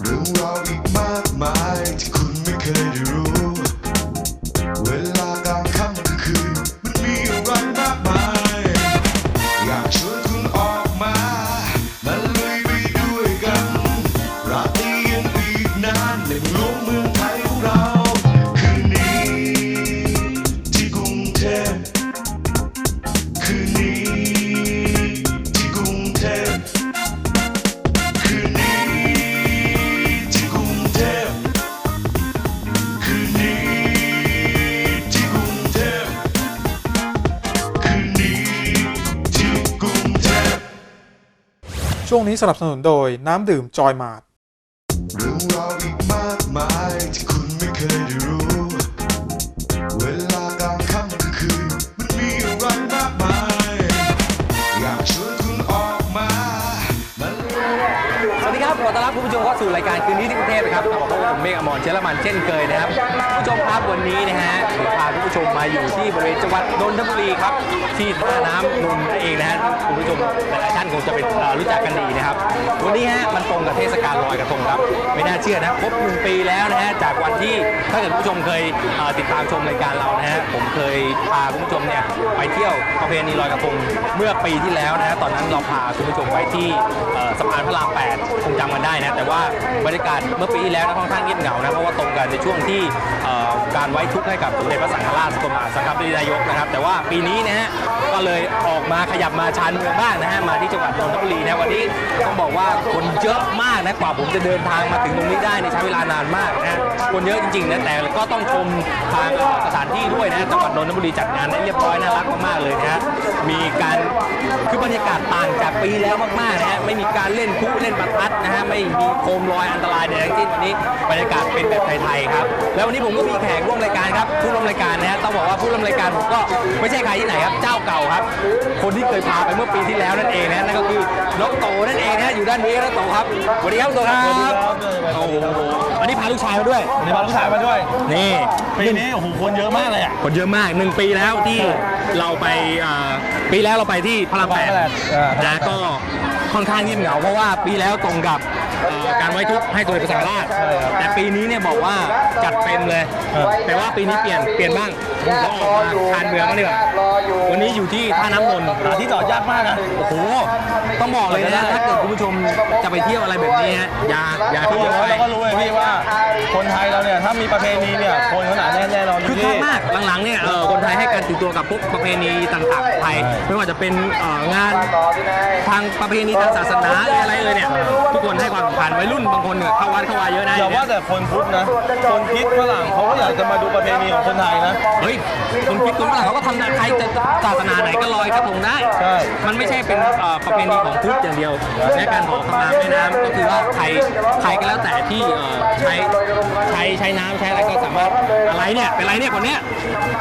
เรื่องราวอีกมากมาย ช่วงนี้สนับสนุนโดยน้ำดื่มจอยมาร์ทเรื่องราวอีกมากมายที่คุณไม่เคยได้รู้ เวลากลางค่ำกลางคืนมันมีอะไรมากมาย อยากชวนคุณออกมามาสวัสดีครับขอต้อนรับคุณผู้ชมเข้าสู่รายการคืนนี้ที่กรุงเทพนะครับกับผมเมฆอมรเชลมันเช่นเคยนะครับผู้ชมครับวันนี้นะฮะผมพาคุณผู้ชมมาอยู่ที่บริเวณจังหวัดนนทบุรีครับที่ท่าน้ำนนท์นั่นเองนะฮะคุณผู้ชมหลายๆท่านคงจะเป็นรู้จักกันดีนะครับ วันนี้ฮะมันตรงกับเทศกาลลอยกระทงครับ ไม่น่าเชื่อนะครบหนึ่งปีแล้วนะฮะจากวันที่ถ้าเกิดผู้ชมเคยติดตามชมรายการเรานะฮะผมเคยพาคุณผู้ชมเนี่ยไปเที่ยวประเพณีลอยกระทงเมื่อปีที่แล้วนะฮะตอนนั้นเราพาคุณผู้ชมไปที่สะพานพระราม8คงจำกันได้นะแต่ว่าบรรยากาศเมื่อปีที่แล้วนะค่อนข้างเงียบเหงานะเพราะว่าตรงกันในช่วงที่การไว้ทุกข์ให้กับสมเด็จพระสังฆราชสกลมหาสังฆปรินายกนะครับ แต่ว่าปีนี้นะฮะก็เลยออกมาขยับมาชานเมืองบ้างนะฮะมาที่จังหวัดนนทบุรีนะวันนี้ต้องบอกว่าคนเยอะมากนะกว่าผมจะเดินทางมาถึงตรงนี้ได้เนี่ยใช้เวลานานมากนะคนเยอะจริงๆนะแต่ก็ต้องชมทางเอ่อสถานที่ด้วยนะจังหวัดนนทบุรีจัดงานได้เรียบร้อยน่ารักมากๆเลยนะมีการคือบรรยากาศต่างจากปีแล้วมากๆนะฮะไม่มีการเล่นพลุเล่นประทัดนะฮะไม่มีโคมลอยอันตรายใดๆทั้งสิ้นวันนี้บรรยากาศเป็นแบบไทยๆครับแล้ววันนี้ผมก็มีแขกร่วมรายการครับผู้ร่วมรายการนะฮะต้องบอกว่าผู้ร่วมรายการผมก็ไม่ใช่ใครที่ไหนครับเจ้าเก่าครับ คนที่เคยพาไปเมื่อปีที่แล้วนั่นเองนะนั่นก็คือน้องโตนั่นเองนะอยู่ด้านนี้น้องโตครับสวัสดีครับน้องโตครับโอ้โหวันนี้พาลูกชายมาด้วยวันนี้พาลูกชายมาด้วยนี่ปีนี้โอ้โหคนเยอะมากเลยอะคนเยอะมากหนึ่งปีแล้วที่เราไปอ่าปีแล้วเราไปที่พระรามแปดพระรามแปดอ่านะก็ค่อนข้างเงียบเหงาเพราะว่าปีแล้วตรงกับเอ่อการไว้ทุกข์ให้ตัวเอกสังฆราชใช่ครับแต่ปีนี้เนี่ยบอกว่าจัดเต็มเลยเออแต่ว่าปีนี้เปลี่ยนเปลี่ยนบ้าง เราออกมาชานเมืองบ้างดีกว่าวันนี้อยู่ที่ท่าน้ำนนท์หาที่จอดยากมากนะโอ้โหต้องบอกเลยนะถ้าเกิดคุณผู้ชมจะไปเที่ยวอะไรแบบนี้ฮะอย่าอย่าคือเที่ยวเราไปก็รู้เลยพี่ว่า คนไทยเราเนี่ยถ้ามีประเพณีเนี่ยคนเขาหนาแน่นแน่นอนคือพี่คักมากหลังๆเนี่ยเอ่อคนไทยให้การตื่นตัวกับพวกประเพณีต่างๆของไทยไม่ว่าจะเป็นเอ่องานทางประเพณีทางศาสนาหรืออะไรเลยเนี่ยทุกคนให้ความสำคัญวัยรุ่นบางคนเนี่ยเข้าวัดเข้าวาเยอะนะอย่าว่าแต่คนพุทธนะคนคริดฝรั่งเขาก็อยากจะมาดูประเพณีของคนไทยนะเฮ้ยคนคิดคนฝรั่งเขาก็ทำนะใครจะศาสนาไหนก็ลอยกระทงได้ใช่ มันไม่ใช่เป็นเอ่อประเพณีของพุทธอย่างเดียวในการขอขมาแม่น้ำก็คือว่าใครใครก็แล้วแต่ที่เอ่อใช้ใช้ใช้น้ำใช้อะไรก็สามารถอะไรเนี่ยเป็นไรเนี่ยคนเนี้ย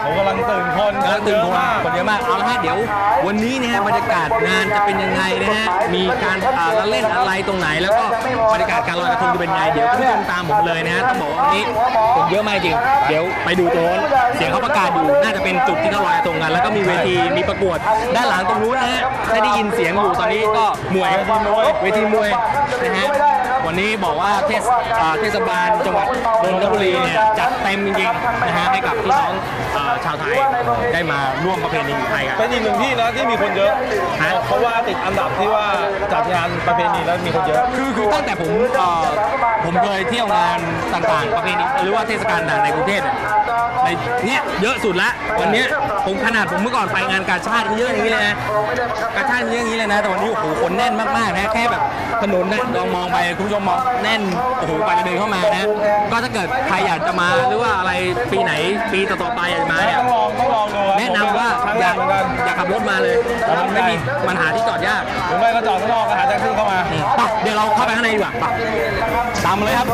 ผมกำลังตื่นคนกำลังตื่นคนมากคนเยอะมากเอาละฮะเดี๋ยว วันนี้นะฮะบรรยากาศงานจะเป็นยังไงนะฮะมีการอ่าละเล่นอะไรตรงไหน แล้วก็บรรยากาศการลอยกระทงจะเป็นยังไงเดี๋ยวคุณผู้ชมตามผมเลยนะฮะต้องบอกว่าวันนี้คนเยอะมากจริงเดี๋ยวไปดูตรงโน้นเสียงเขาประกาศอยู่น่าจะเป็นจุดที่เขาลอยกระทงกัน แล้วก็มีเวทีมีประกวด ด้านหลังตรงนู้นนะฮะถ้าได้ยินเสียงอยู่ตอนนี้ก็มวยเวทีมวยนะฮะ วันนี้บอกว่าเทศอ่าเทศบาลจังหวัดนนทบุรีเนี่ยจัดเต็มจริงๆนะฮะให้กับพี่น้องเอ่อชาวไทยได้มาร่วมประเพณีไทยกันเป็นอีกหนึ่งที่นะที่มีคนเยอะฮะเพราะว่าติดอันดับที่ว่าจัดงานประเพณีแล้วมีคนเยอะ คือคือตั้งแต่ผมเอ่อผมเคยเที่ยวงานต่างๆ ประเพณีหรือว่าเทศกาลต่างในกรุงเทพเนี่ยในเนี้ยเยอะสุดละวันเนี้ยผมขนาดผมเมื่อก่อนไปงานกาชาติเยอะอย่างนี้เลยนะกาชาติเยอะอย่างนี้เลยนะแต่วันนี้โอ้โหคนแน่นมากๆนะแค่แบบถนนนะลองมองไปคุณผู้ชมมองแน่นโอ้โหกว่าจะเดินเข้ามานะก็ถ้าเกิดใครอยากจะมาหรือว่าอะไรปีไหนปีต่อๆไปอยากจะมาเนี่ยต้องลองต้องลองดูครับแนะนำว่าครั้งอแรยากกเหมือนกันอยากขับรถมาเลยมันไม่มีมันหาที่จอดยากหรือไม่ก็จอดข้างนอกก็หาแท็กซี่เข้ามาไปเดี๋ยวเราเข้าไปข้างในดีกว่าไปตามมาเลยครับ